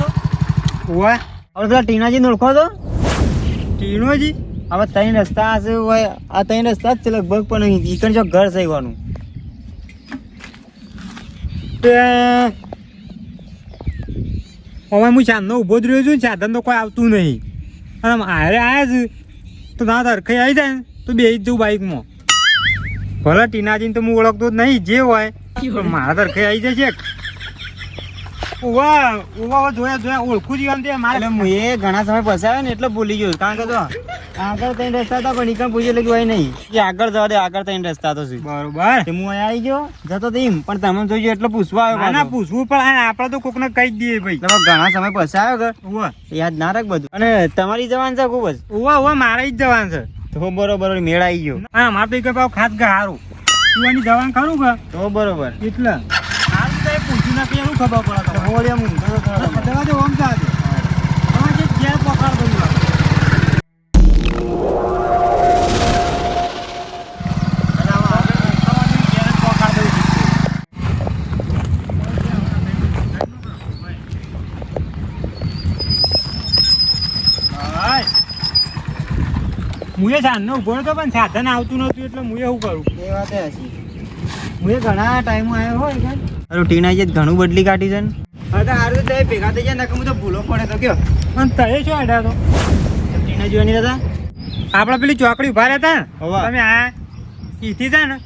તો? હવે જ છે હું ચાંદનો ઊભો જ રહ્યો છું સાધન તો કોઈ આવતું નહીં. અને હારે આવ્યા છે તો ના તરખાઈ આવી જાય ને, તો બે જ જવું બાઇકમાં ભલે ટીનાજીને તો હું ઓળખતો જ નહીં, જે હોય મારા તરખાઈ આવી જશે ઉવા ઉવા જોયા જોયા ઓળખું જ એમ તે મારે. એટલે હું એ ઘણા સમય પસાવ્યો ને એટલે ભૂલી ગયો કારણ કે તો આગળ ત્રણ રસ્તા હતા પણ નીકળ પૂછ્યું એટલે હોય નહીં. કે આગળ જવા દે આગળ ત્રણ રસ્તા તો છે બરોબર. હું આવી ગયો જતો તો એમ પણ તમે જોઈજો એટલે પૂછવા આવ્યો ના ના પૂછવું પણ આપણે તો કોકને કહી દઈએ ભાઈ. તમે ઘણા સમય પસાવ્યો કે ઉવા. યાદ ના રાખ બધું. અને તમારી જવાન છે ખૂબ જ? ઉવા ઉવા મારા જ જવાનું છે. તો બરોબર મેળ આવી ગયો. હા મારે તો ભાવ ખાસ કે સારું તું જવાનું ખરું કે? તો બરોબર. એટલે. હાલ તો પૂછ્યું નથી એવું ખબર પડે તો હું વળી આમ ઊંઘતો હતો થોડો ઘણો. દવા જો ઓમ ચાલે તમે જે ઘેર પકડ દઉં લાગે. એટલે આમાં આગળ તમારે ઘેર પકડ દઉં મુએ સાંજનો ઊભો હતો પણ સાધન આવતું નતું એટલે મુએ શું કરું એ વાત હશે મુએ ઘણા ટાઈમ આવ્યો હોય અરે ટીનાજી ઘણું બદલી કાઢી છે ને હવે હારું તો ભેગા થઈ જાય ને હું તો ભૂલો પડે તો કયો. પણ તએ શું અડ્યા તો ટીના જોવાની હતા આપણે પેલી ચોકડી ઊભા રહેતા. તમે આ ઈથી છે ને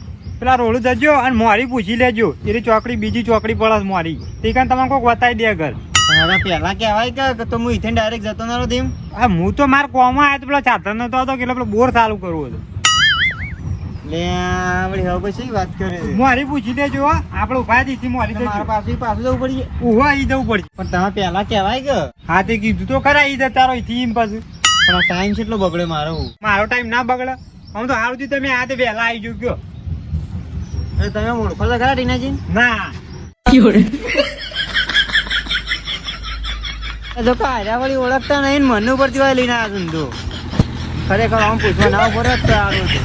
પેલા રોડ જજો અને મોરી પૂછી લેજો. એની ચોકડી બીજી ચોકડી પડે મોરી. તે કાન તમને કોઈક બતાવી દે ઘર. હવે પહેલા કહેવાય કે તો હું ઇથેન ડાયરેક્ટ જતો ના રહો તેમ? આ હું તો મારા કોમાં આવ્યો તો પેલા ચાદર નતો હતો કે એટલે પેલો બોર ચાલુ કરવું હતું. લે આ વળી હવે પછી વાત કરે? છે મોરી પૂછી દેજો આપણે ઊભા દીધી મારી મારા પાસે પાછું જવું પડી ઊભા ઈ જવું પડી. પણ તમે પહેલા કહેવાય કે? હા તે કીધું તો ખરા ઈ જતા રહી થી પાછું. પણ ટાઈમ કેટલો બગડે મારો. મારો ટાઈમ ના બગડે. હું તો હારું થયું તમે આ તે વહેલા આવી જો ગયો. અને તમે ઓળખો તો ખરા ટીનાજી? ના. જો તો વળી ઓળખતા નહીં મન ઉપરથી વાય લઈને આવ્યા છું તું ખરેખર આમ પૂછવા ના પડે જ સારું છે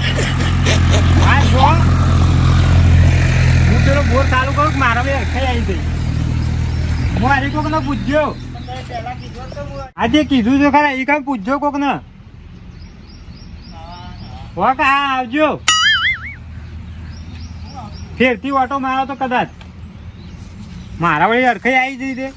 હા જો હું પેલો બોર ચાલુ કરું કે મારા બે અખાઈ આવી ગઈ હું આજે કોક ને પૂછજો આજે કીધું છે ખરા એ કાંઈ કોક ને હા આવજો. ફેરથી ઓટો મારો તો કદાચ. મારા વળી અરખાઈ આવી જઈ દે